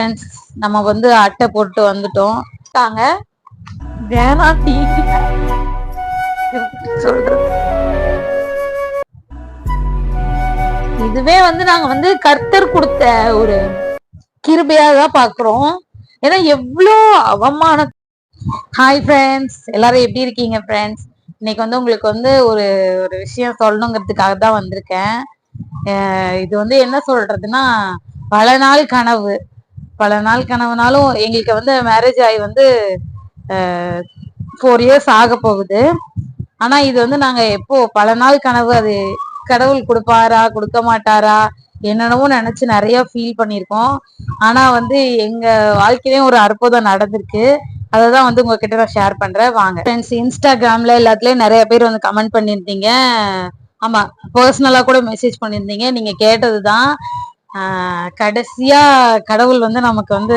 Friends நம்ம வந்து அட்டை போட்டு வந்துட்டோம். தாங்க வேணா டீ. சொல்றது. இதுவே வந்து நாங்க வந்து கர்த்தர் கொடுத்த ஒரு கிருபையா தான் பாக்குறோம். ஏன்னா எவ்வளோ அவமான ஹாய் ஃப்ரெண்ட்ஸ் எல்லாரும் எப்படி இருக்கீங்க ஃப்ரெண்ட்ஸ் இன்னைக்கு வந்து உங்களுக்கு வந்து ஒரு ஒரு விஷயம் சொல்லணுங்கிறதுக்காக தான் வந்திருக்கேன். இது வந்து என்ன சொல்றதுன்னா பல நாள் கனவு. பல நாள் கனவுனாலும் எங்களுக்கு வந்து மேரேஜ் ஆகி வந்து ஃபோர் இயர்ஸ் ஆக போகுது. ஆனா இது வந்து நாங்க எப்போ பல நாள் கனவு அது. கடவுள் கொடுப்பாரா கொடுக்க மாட்டாரா என்னென்னவோ நினைச்சு நிறைய ஃபீல் பண்ணியிருக்கோம். ஆனா வந்து எங்க வாழ்க்கையிலயும் ஒரு அற்புதம் நடந்திருக்கு. அதை தான் வந்து உங்ககிட்ட நான் ஷேர் பண்றேன். வாங்க. ஃப்ரெண்ட்ஸ் இன்ஸ்டாகிராம்ல எல்லாத்துலயும் நிறைய பேர் வந்து கமெண்ட் பண்ணியிருந்தீங்க. ஆமா பர்சனலா கூட மெசேஜ் பண்ணியிருந்தீங்க. நீங்க கேட்டதுதான். தான் கடைசியா கடவுள் வந்து நமக்கு வந்து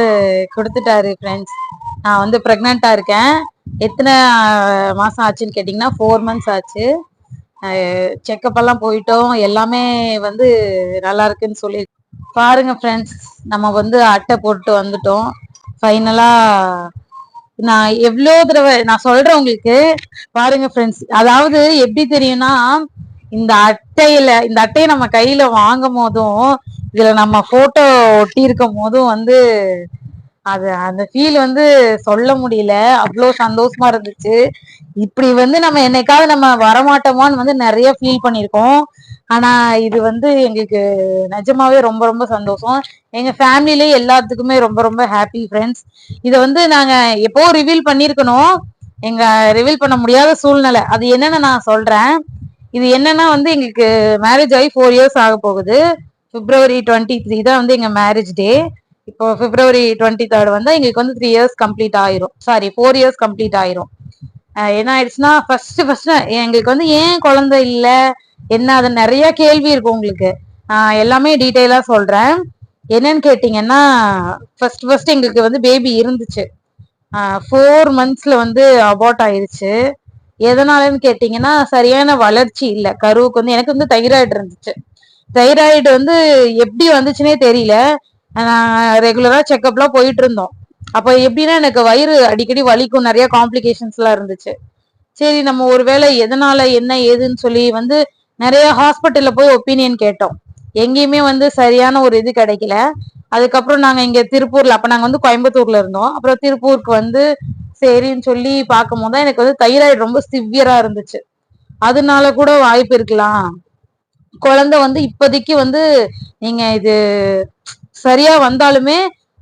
கொடுத்துட்டாரு ஃப்ரெண்ட்ஸ் நான் வந்து ப்ரெக்னெண்டா இருக்கேன். எத்தனை மாதம் மாசம் ஆச்சுன்னு கேட்டிங்கன்னா ஃபோர் மந்த்ஸ் ஆச்சு. செக்கப் எல்லாம் போயிட்டோம். எல்லாமே வந்து நல்லா இருக்குன்னு சொல்லி பாருங்க ஃப்ரெண்ட்ஸ் நம்ம வந்து அட்டை போட்டு வந்துட்டோம். ஃபைனலா நான் எவ்வளோ தடவை நான் சொல்றேன் உங்களுக்கு பாருங்க ஃப்ரெண்ட்ஸ் அதாவது எப்படி தெரியும்னா இந்த அட்டையில இந்த அட்டையை நம்ம கையில வாங்கும் போதும் இதுல நம்ம போட்டோ ஒட்டி இருக்கும் போதும் வந்து அது அந்த ஃபீல் வந்து சொல்ல முடியல. அவ்வளோ சந்தோஷமா இருந்துச்சு. இப்படி வந்து நம்ம என்னைக்காவது நம்ம வரமாட்டோமான்னு வந்து நிறைய ஃபீல் பண்ணியிருக்கோம். ஆனா இது வந்து எங்களுக்கு நிஜமாவே ரொம்ப ரொம்ப சந்தோஷம். எங்க ஃபேமிலிலேயே எல்லாத்துக்குமே ரொம்ப ரொம்ப ஹாப்பி ஃப்ரெண்ட்ஸ் இதை வந்து நாங்க எப்போ ரிவீல் பண்ணியிருக்கணும்? எங்க ரிவீல் பண்ண முடியாத சூழ்நிலை. அது என்னன்னு நான் சொல்றேன். இது என்னன்னா வந்து எங்களுக்கு மேரேஜ் ஆகி ஃபோர் இயர்ஸ் ஆக போகுது. பிப்ரவரி டுவெண்ட்டி த்ரீ தான் வந்து எங்க மேரேஜ் டே இப்போ பிப்ரவரி டுவெண்ட்டி தேர்ட் வந்து எங்களுக்கு வந்து த்ரீ இயர்ஸ் கம்ப்ளீட் ஆயிரும். சாரி ஃபோர் இயர்ஸ் கம்ப்ளீட் ஆயிரும். என்ன ஆயிடுச்சுன்னா ஃபர்ஸ்ட் ஃபர்ஸ்ட் எங்களுக்கு வந்து ஏன் குழந்தை இல்ல? என்ன? அது நிறைய கேள்வி இருக்கும் உங்களுக்கு. நான் எல்லாமே டீட்டெயிலா சொல்றேன். என்னன்னு கேட்டீங்கன்னா ஃபர்ஸ்ட் ஃபர்ஸ்ட் எங்களுக்கு வந்து பேபி இருந்துச்சு. ஃபோர் மந்த்ஸ்ல வந்து அபார்ட் ஆயிடுச்சு எதனாலன்னு கேட்டீங்கன்னா சரியான வளர்ச்சி இல்லை. கருவுக்கு வந்து எனக்கு வந்து தைராய்டு இருந்துச்சு. தைராய்டு வந்து எப்படி வந்துச்சுன்னே தெரியல. நான் ரெகுலராக செக்அப்லாம் போயிட்டு இருந்தோம் அப்போ எப்படின்னா எனக்கு வயிறு அடிக்கடி வலிக்கும். நிறைய காம்ப்ளிகேஷன்ஸ்லாம் இருந்துச்சு. சரி நம்ம ஒருவேளை எதனால என்ன ஏதுன்னு சொல்லி வந்து நிறைய ஹாஸ்பிட்டலில் போய் ஒப்பீனியன் கேட்டோம். எங்கேயுமே வந்து சரியான ஒரு இது கிடைக்கல. அதுக்கப்புறம் நாங்கள் இங்கே திருப்பூரில் அப்போ நாங்கள் வந்து கோயம்புத்தூர்ல இருந்தோம். அப்புறம் திருப்பூருக்கு வந்து சரின்னு சொல்லி பார்க்கும் போது தான் எனக்கு வந்து தைராய்டு ரொம்ப சிவியராக இருந்துச்சு. அதனால கூட வாய்ப்பு இருக்கலாம். குழந்தை வந்து இப்போதைக்கு வந்து நீங்க இது சரியா வந்தாலுமே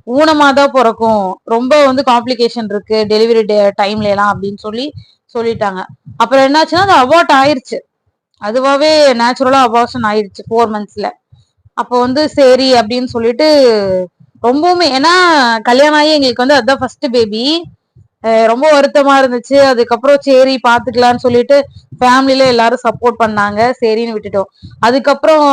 ஊனமாக தான் பிறக்கும். ரொம்ப வந்து காம்ப்ளிகேஷன் இருக்கு. டெலிவரி டைம்ல எல்லாம் அப்படின்னு சொல்லி சொல்லிட்டாங்க. அப்புறம் என்னாச்சுன்னா அது அபார்ட் ஆயிருச்சு. அதுவாவே நேச்சுரலா அபார்ஷன் ஆயிடுச்சு ஃபோர் மந்த்ஸ்ல அப்போ வந்து சரி அப்படின்னு சொல்லிட்டு ரொம்பவுமே ஏன்னா கல்யாணம் ஆகி எங்களுக்கு வந்து அதுதான் ஃபர்ஸ்ட் பேபி ரொம்ப வருத்தமா இருந்துச்சு. அதுக்கப்புறம் சரி பாத்துக்கலாம்னு சொல்லிட்டு ஃபேமிலியில எல்லாரும் சப்போர்ட் பண்ணாங்க. சரின்னு விட்டுட்டோம். அதுக்கப்புறம்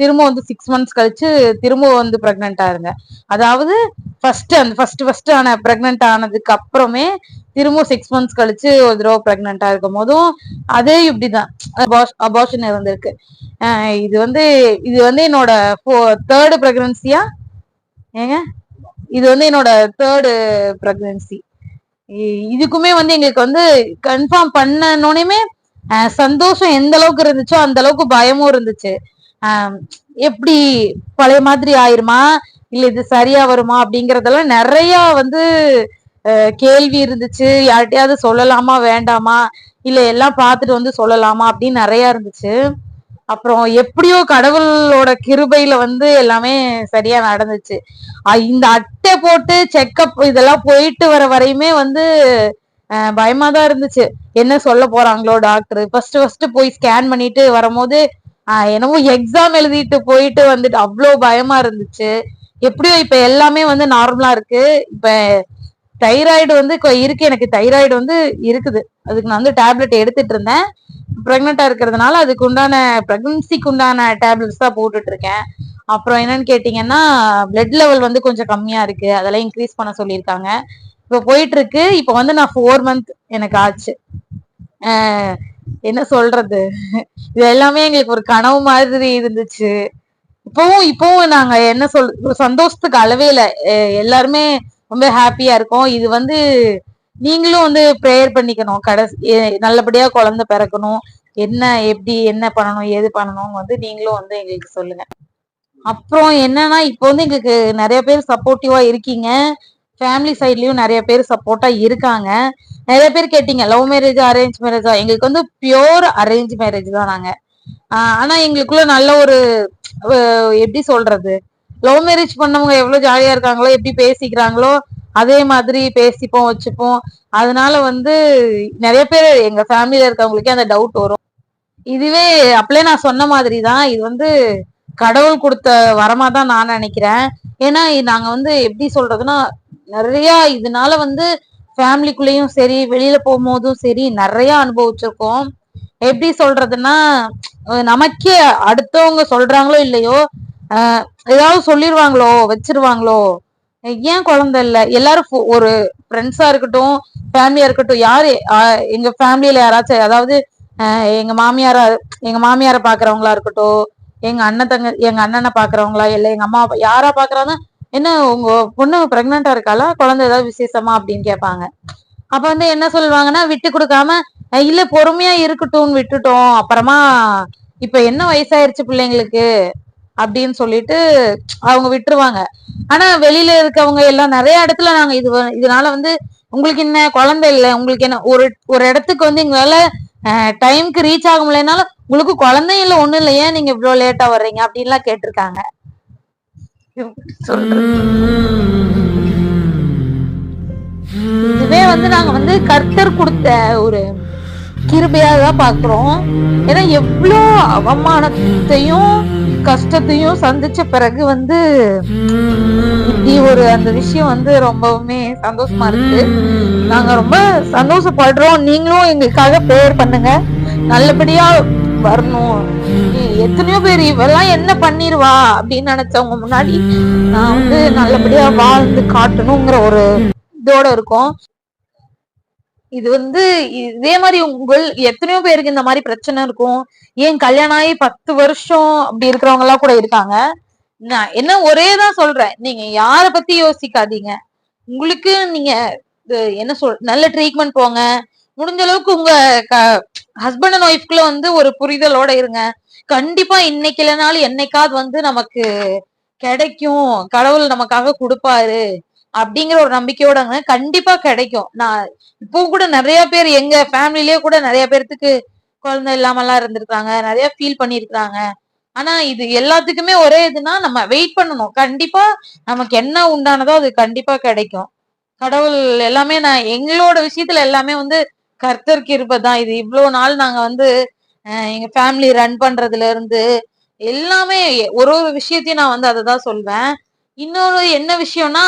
திரும்ப வந்து சிக்ஸ் மந்த்ஸ் கழிச்சு திரும்ப வந்து பிரெக்னெண்டா இருங்க அதாவது ஃபர்ஸ்ட் அந்த ஃபர்ஸ்ட் ஃபர்ஸ்ட் ஆன பிரெக்னென்ட் ஆனதுக்கு அப்புறமே திரும்ப சிக்ஸ் மந்த்ஸ் கழிச்சு ஒரு தடவை பிரெக்னெண்டா இருக்கும் போதும் அதே இப்படிதான். அபார்ஷன் இருந்திருக்கு. இது வந்து இது வந்து என்னோட தேர்டு பிரெக்னன்சியா ஏங்க? இது வந்து என்னோட தேர்டு பிரெக்னன்சி இதுக்குமே வந்து எங்களுக்கு வந்து கன்ஃபார்ம் பண்ணனோனையுமே சந்தோஷம் எந்த அளவுக்கு இருந்துச்சோ அந்த அளவுக்கு பயமும் இருந்துச்சு. எப்படி பழைய மாதிரி ஆயிருமா? இல்ல இது சரியா வருமா? அப்படிங்கறதெல்லாம் நிறைய வந்து கேள்வி இருந்துச்சு. யார்கிட்டயாவது சொல்லலாமா? வேண்டாமா? இல்ல எல்லாம் பார்த்துட்டு வந்து சொல்லலாமா? அப்படின்னு நிறைய இருந்துச்சு. அப்புறம் எப்படியோ கடவுளோட கிருபையில வந்து எல்லாமே சரியா நடந்துச்சு. இந்த அட்டை போட்டு செக்கப் இதெல்லாம் போயிட்டு வர வரையுமே வந்து பயமா தான் இருந்துச்சு. என்ன சொல்ல போறாங்களோ டாக்டர் ஃபர்ஸ்ட் ஃபர்ஸ்ட் போய் ஸ்கேன் பண்ணிட்டு வரும்போது என்னமோ எக்ஸாம் எழுதிட்டு போயிட்டு வந்துட்டு அவ்வளோ பயமா இருந்துச்சு. எப்படியோ இப்ப எல்லாமே வந்து நார்மலா இருக்கு. இப்ப தைராய்டு வந்து கொ- இருக்கு எனக்கு தைராய்டு வந்து இருக்குது. அதுக்கு நான் வந்து டேப்லெட் எடுத்துட்டு இருந்தேன் ப்ரெக்னெண்டா இருக்கிறதுனால அதுக்கு உண்டான ப்ரெக்னன்சிக்கு உண்டான டேப்லெட்ஸ் தான் போட்டுட்டு இருக்கேன் அப்புறம் என்னன்னு கேட்டீங்கன்னா பிளட் லெவல் வந்து கொஞ்சம் கம்மியா இருக்கு. அதெல்லாம் இன்க்ரீஸ் பண்ண சொல்லியிருக்காங்க. இப்போ போயிட்டு இருக்கு இப்போ வந்து நான் ஃபோர் மந்த் எனக்கு ஆச்சு. என்ன சொல்றது? இது எல்லாமே எங்களுக்கு ஒரு கனவு மாதிரி இருந்துச்சு. இப்பவும் இப்பவும் நாங்க என்ன சொல் ஒரு சந்தோஷத்துக்கு அளவே இல்லை. எல்லாருமே ரொம்ப ஹாப்பியா இருக்கும். இது வந்து நீங்களும் வந்து ப்ரேயர் பண்ணிக்கணும். கடைசி நல்லபடியா குழந்தை பிறக்கணும். என்ன எப்படி என்ன பண்ணணும் ஏது பண்ணணும் வந்து நீங்களும் வந்து எங்களுக்கு சொல்லுங்க. அப்புறம் என்னன்னா இப்போ வந்து எங்களுக்கு நிறைய பேர் சப்போர்ட்டிவா இருக்கீங்க. ஃபேமிலி சைட்லயும் நிறைய பேர் சப்போர்ட்டா இருக்காங்க. நிறைய பேர் கேட்டீங்க லவ் மேரேஜ் அரேஞ்ச் மேரேஜா எங்களுக்கு வந்து பியோர் அரேஞ்ச் மேரேஜ் தான் நாங்க. ஆனா எங்களுக்குள்ள நல்ல ஒரு எப்படி சொல்றது? லவ் மேரேஜ் பண்ணவங்க எவ்வளவு ஜாலியா இருக்காங்களோ எப்படி பேசிக்கிறாங்களோ அதே மாதிரி பேசிப்போம் வச்சுப்போம். அதனால வந்து நிறைய பேர் எங்க ஃபேமிலியில இருக்கவங்களுக்கே அந்த டவுட் வரும். இதுவே அப்படியே நான் சொன்ன மாதிரி தான் இது வந்து கடவுள் கொடுத்த வரமா தான் நான் நினைக்கிறேன். ஏன்னா நாங்க வந்து எப்படி சொல்றதுன்னா நிறைய இதனால வந்து ஃபேமிலிக்குள்ளேயும் சரி வெளியில போகும்போதும் சரி நிறைய அனுபவிச்சிருக்கோம். எப்படி சொல்றதுன்னா நமக்கே அடுத்தவங்க சொல்றாங்களோ இல்லையோ ஏதாவது சொல்லிருவாங்களோ வச்சிருவாங்களோ? ஏன் குழந்தை இல்லை? எல்லாரும் ஒரு ஃப்ரெண்ட்ஸா இருக்கட்டும் ஃபேமிலியா இருக்கட்டும் யாரு ஆஹ் எங்க ஃபேமிலியில யாராச்சும் அதாவது ஆஹ் எங்க மாமியாரா எங்க மாமியார பாக்குறவங்களா இருக்கட்டும் எங்க அண்ணன் தங்க எங்க அண்ணனை பாக்குறவங்களா இல்ல எங்க அம்மா அப்பா யாரா பாக்குறாங்க என்ன உங்க பொண்ணு பிரெக்னெண்டா இருக்காளா? குழந்தை ஏதாவது விசேஷமா அப்படின்னு கேட்பாங்க. அப்ப வந்து என்ன சொல்லுவாங்கன்னா விட்டு கொடுக்காம இல்ல பொறுமையா இருக்கட்டும்னு விட்டுட்டோம். அப்புறமா இப்ப என்ன வயசாயிருச்சு பிள்ளைங்களுக்கு? அப்படின்னு சொல்லிட்டு அவங்க விட்டுருவாங்க. ஆனா வெளியில இருக்கவங்க எல்லாம் நிறைய இடத்துல நாங்க இது இதனால வந்து உங்களுக்கு என்ன குழந்தை இல்ல உங்களுக்கு என்ன ஒரு ஒரு இடத்துக்கு வந்து எங்களால டைம்க்கு ரீச் ஆக முடியலனால உங்களுக்கு குழந்தையும் இல்ல ஒண்ணும் இல்ல ஏன் நீங்க இவ்வளவு லேட்டா வர்றீங்க? அப்படின்லாம் கேட்டிருக்காங்க. இதுவே வந்து நாங்க வந்து கர்த்தர் கொடுத்த ஒரு கிருபையா தான் பாக்குறோம். ஏன்னா எவ்வளோ அவமானத்தையும் கஷ்டத்தையும் சந்திச்ச பிறகு வந்து இப்படி ஒரு அந்த விஷயம் வந்து ரொம்பவுமே சந்தோஷமா இருக்கு. நாங்க ரொம்ப சந்தோஷப்படுறோம். நீங்களும் எங்களுக்காக ப்ரேயர் பண்ணுங்க. நல்லபடியா வரணும். எத்தனையோ பேர் இவெல்லாம் என்ன பண்ணிருவா அப்படின்னு நினைச்சவங்க முன்னாடி நான் வந்து நல்லபடியா வாழ்ந்து காட்டணுங்கிற ஒரு இதோட இருக்கும். இது வந்து இதே மாதிரி உங்கள் எத்தனையோ பேருக்கு இந்த மாதிரி பிரச்சனை இருக்கும். ஏன் கல்யாணம் ஆகி பத்து வருஷம் அப்படி இருக்கிறவங்க எல்லாம் கூட இருக்காங்க. நான் என்ன ஒரே தான் சொல்றேன். நீங்க யார பத்தி யோசிக்காதீங்க. உங்களுக்கு நீங்க இது என்ன சொல் நல்ல ட்ரீட்மெண்ட் போங்க. முடிஞ்ச அளவுக்கு உங்க ஹஸ்பண்ட் அண்ட் ஒய்ஃப்குள்ள வந்து ஒரு புரிதலோட இருங்க. கண்டிப்பா இன்னைக்கு இல்லைனாலும் என்னைக்காவது வந்து நமக்கு கிடைக்கும். கடவுள் நமக்காக கொடுப்பாரு. அப்படிங்கிற ஒரு நம்பிக்கையோட கண்டிப்பா கிடைக்கும். நான் இப்போ கூட நிறைய பேர் எங்க ஃபேமிலியிலேயே கூட நிறைய பேர்த்துக்கு குழந்தை இல்லாமலாம் இருந்திருக்காங்க. நிறைய ஃபீல் பண்ணிருக்காங்க ஆனா இது எல்லாத்துக்குமே ஒரே இதுனா நம்ம வெயிட் பண்ணணும். கண்டிப்பா நமக்கு என்ன உண்டானதோ அது கண்டிப்பா கிடைக்கும். கடவுள் எல்லாமே நான் எங்களோட விஷயத்துல எல்லாமே வந்து கர்த்தர் இருப்பதுதான். தான் இது இவ்வளவு நாள் நாங்க வந்து எங்க ஃபேமிலி ரன் பண்றதுல இருந்து எல்லாமே ஒரு ஒரு விஷயத்தையும் நான் வந்து அதை தான் சொல்வேன். இன்னொரு என்ன விஷயம்னா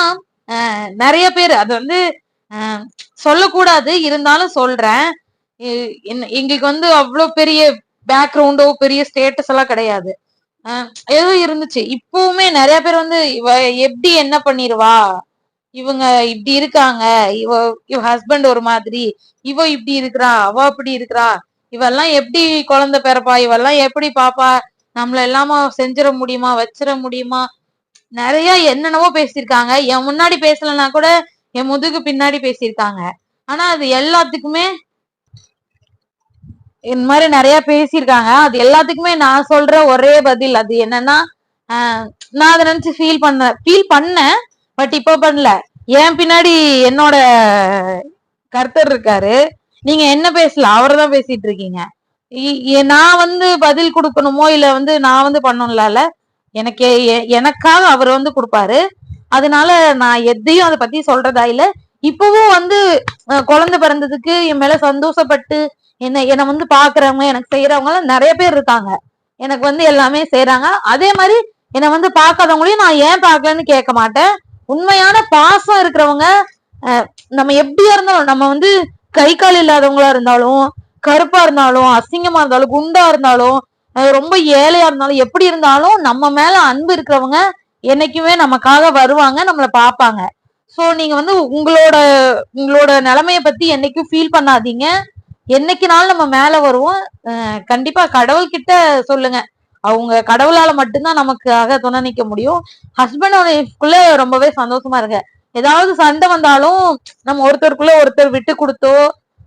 நிறைய பேர் அது வந்து சொல்லக்கூடாது இருந்தாலும் சொல்றேன். எங்களுக்கு வந்து அவ்வளவு பெரிய பேக்ரவுண்டோ பெரிய ஸ்டேட்டஸ் எல்லாம் கிடையாது. ஏதோ இருந்துச்சு. இப்பவுமே நிறைய பேர் வந்து இவ எப்படி என்ன பண்ணிருவா? இவங்க இப்படி இருக்காங்க. இவ இவ ஹஸ்பண்ட் ஒரு மாதிரி. இவ இப்படி இருக்கிறா அவ அப்படி இருக்கிறா. இவெல்லாம் எப்படி குழந்தை பிறப்பா? இவெல்லாம் எப்படி பாப்பா? நம்மள எல்லாமா செஞ்சிட முடியுமா? வச்சிட முடியுமா? நிறைய என்னென்னவோ பேசியிருக்காங்க. என் முன்னாடி பேசலன்னா கூட என் முதுகு பின்னாடி பேசியிருக்காங்க. ஆனா அது எல்லாத்துக்குமே இந்த மாதிரி நிறைய பேசியிருக்காங்க. அது எல்லாத்துக்குமே நான் சொல்ற ஒரே பதில் அது என்னன்னா ஆஹ் நான் அதை நினைச்சு ஃபீல் பண்ண ஃபீல் பண்ணேன் பட் இப்போ பண்ணல. என் பின்னாடி என்னோட கர்த்தர் இருக்காரு. நீங்க என்ன பேசல? அவர்தான் பேசிட்டு இருக்கீங்க. இ- நான் வந்து பதில் கொடுக்கணுமோ இல்ல வந்து நான் வந்து பண்ணணும்ல எனக்கு எ- எனக்காக அவர் வந்து கொடுப்பாரு. அதனால நான் எதையும் அதை பத்தி சொல்றதா இல்ல. இப்பவும் வந்து குழந்தை பிறந்ததுக்கு என் மேல சந்தோஷப்பட்டு என்ன என்னை வந்து பாக்குறவங்க எனக்கு செய்யறவங்க எல்லாம் நிறைய பேர் இருக்காங்க. எனக்கு வந்து எல்லாமே செய்யறாங்க அதே மாதிரி என்னை வந்து பார்க்காதவங்களையும் நான் ஏன் பார்க்கலன்னு கேட்க மாட்டேன். உண்மையான பாசம் இருக்கிறவங்க நம்ம எப்படியா இருந்தாலும் நம்ம வந்து கை கால் இல்லாதவங்களா இருந்தாலும் கருப்பா இருந்தாலும் அசிங்கமா இருந்தாலும் குண்டா இருந்தாலும் ரொம்ப ஏழையா இருந்தாலும் எப்படி இருந்தாலும் நம்ம மேல அன்பு இருக்கிறவங்க என்னைக்குமே நமக்காக வருவாங்க நம்மளை பார்ப்பாங்க. சோ நீங்க வந்து உங்களோட உங்களோட நிலைமைய பத்தி என்னைக்கும் ஃபீல் பண்ணாதீங்க. என்னைக்குனாலும் நம்ம மேல வருவோம். கண்டிப்பா கடவுள்கிட்ட சொல்லுங்க. அவங்க கடவுளால மட்டும்தான் நமக்காக துணை நிக்க முடியும் ஹஸ்பண்ட் ஒய்ஃப்குள்ள ரொம்பவே சந்தோஷமா இருங்க. ஏதாவது சண்டை வந்தாலும் நம்ம ஒருத்தருக்குள்ள ஒருத்தர் விட்டு கொடுத்தோ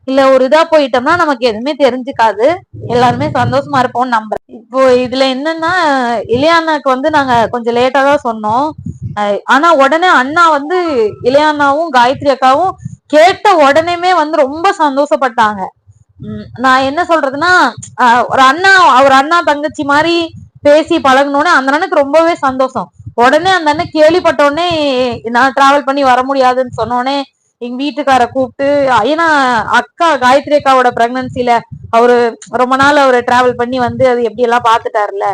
இல்ல ஒரு இதா போயிட்டோம்னா நமக்கு எதுவுமே தெரிஞ்சுக்காது. எல்லாருமே சந்தோஷமா இருப்போம் நம்புறேன். இப்போ இதுல என்னன்னா இளையானாக்கு வந்து நாங்க கொஞ்சம் லேட்டா தான் சொன்னோம். ஆனா உடனே அண்ணா வந்து இளையானாவும் காயத்ரி அக்காவும் கேட்ட உடனேமே வந்து ரொம்ப சந்தோஷப்பட்டாங்க. நான் என்ன சொல்றதுன்னா ஒரு அண்ணா ஒரு அண்ணா தங்கச்சி மாதிரி பேசி பழகணும்னு அந்த அண்ணனுக்கு ரொம்பவே சந்தோஷம். உடனே அந்த அண்ணன் கேள்விப்பட்ட உடனே நான் டிராவல் பண்ணி வர முடியாதுன்னு சொன்னோடனே எங்க வீட்டுக்கார கூப்பிட்டு ஏன்னா அக்கா காயத்ரி அக்காவோட பிரெக்னன்சில அவரு ரொம்ப நாள் அவரு டிராவல் பண்ணி வந்து அது எப்படி எல்லாம் பாத்துட்டாருல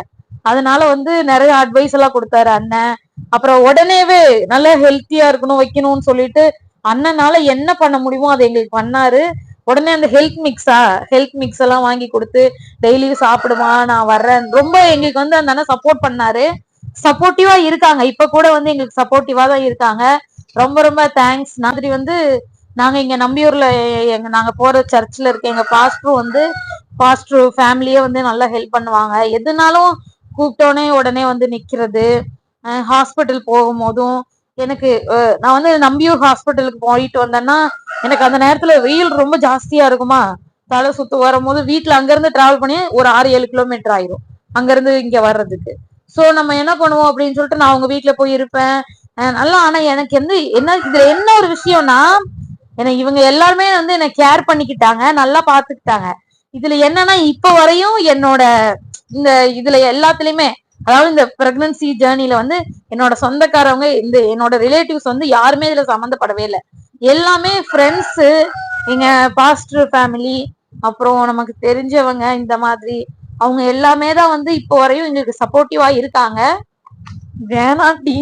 அதனால வந்து நிறைய அட்வைஸ் எல்லாம் கொடுத்தாரு அண்ணன். அப்புறம் உடனேவே நல்ல ஹெல்த்தியா இருக்கணும் வைக்கணும்னு சொல்லிட்டு அண்ணனால என்ன பண்ண முடியுமோ அதை எங்களுக்கு பண்ணாரு. உடனே அந்த ஹெல்த் மிக்ஸா ஹெல்த் மிக்ஸ் எல்லாம் வாங்கி கொடுத்து டெய்லியும் சாப்பிடுமா நான் வர்றேன். ரொம்ப எங்களுக்கு வந்து அந்த அண்ணன் சப்போர்ட் பண்ணாரு சப்போர்ட்டிவா இருக்காங்க. இப்ப கூட வந்து எங்களுக்கு சப்போர்ட்டிவா தான் இருக்காங்க. ரொம்ப ரொம்ப தேங்க்ஸ் மாதிரி வந்து நாங்க இங்க நம்பியூர்ல எங்க நாங்க போற சர்ச்சில் இருக்க எங்க பாஸ்டரும் வந்து பாஸ்டர் ஃபேமிலியே வந்து நல்லா ஹெல்ப் பண்ணுவாங்க. எதுனாலும் கூப்பிட்டோனே உடனே வந்து நிக்கிறது. ஹாஸ்பிட்டல் போகும்போதும் எனக்கு நான் வந்து நம்பியூர் ஹாஸ்பிட்டலுக்கு போயிட்டு வந்தேன்னா எனக்கு அந்த நேரத்துல வெயில் ரொம்ப ஜாஸ்தியா இருக்குமா? தலை சுத்து வரும்போது வீட்டுல அங்கிருந்து டிராவல் பண்ணி ஒரு ஆறு ஏழு கிலோமீட்டர் ஆயிரும். அங்கிருந்து இங்க வர்றதுக்கு. சோ நம்ம என்ன பண்ணுவோம் அப்படின்னு சொல்லிட்டு நான் அவங்க வீட்டுல போய் இருப்பேன். நல்லா ஆனா எனக்கு வந்து என்ன இதுல என்ன ஒரு விஷயம்னா என்ன இவங்க எல்லாருமே வந்து என்ன கேர் பண்ணிக்கிட்டாங்க நல்லா பாத்துக்கிட்டாங்க. இதுல என்னன்னா இப்ப வரையும் என்னோட இந்த இதுல எல்லாத்துலயுமே அதாவது இந்த பிரெக்னன்சி ஜேர்னில வந்து என்னோட சொந்தக்காரவங்க இந்த என்னோட ரிலேட்டிவ்ஸ் வந்து யாருமே இதுல சம்மந்தப்படவே இல்லை. எல்லாமே ஃப்ரெண்ட்ஸ் எங்க பாஸ்டர் ஃபேமிலி அப்புறம் நமக்கு தெரிஞ்சவங்க இந்த மாதிரி அவங்க எல்லாமே தான் வந்து இப்போ வரையும் எங்களுக்கு சப்போர்ட்டிவா இருக்காங்க. வேணாண்டி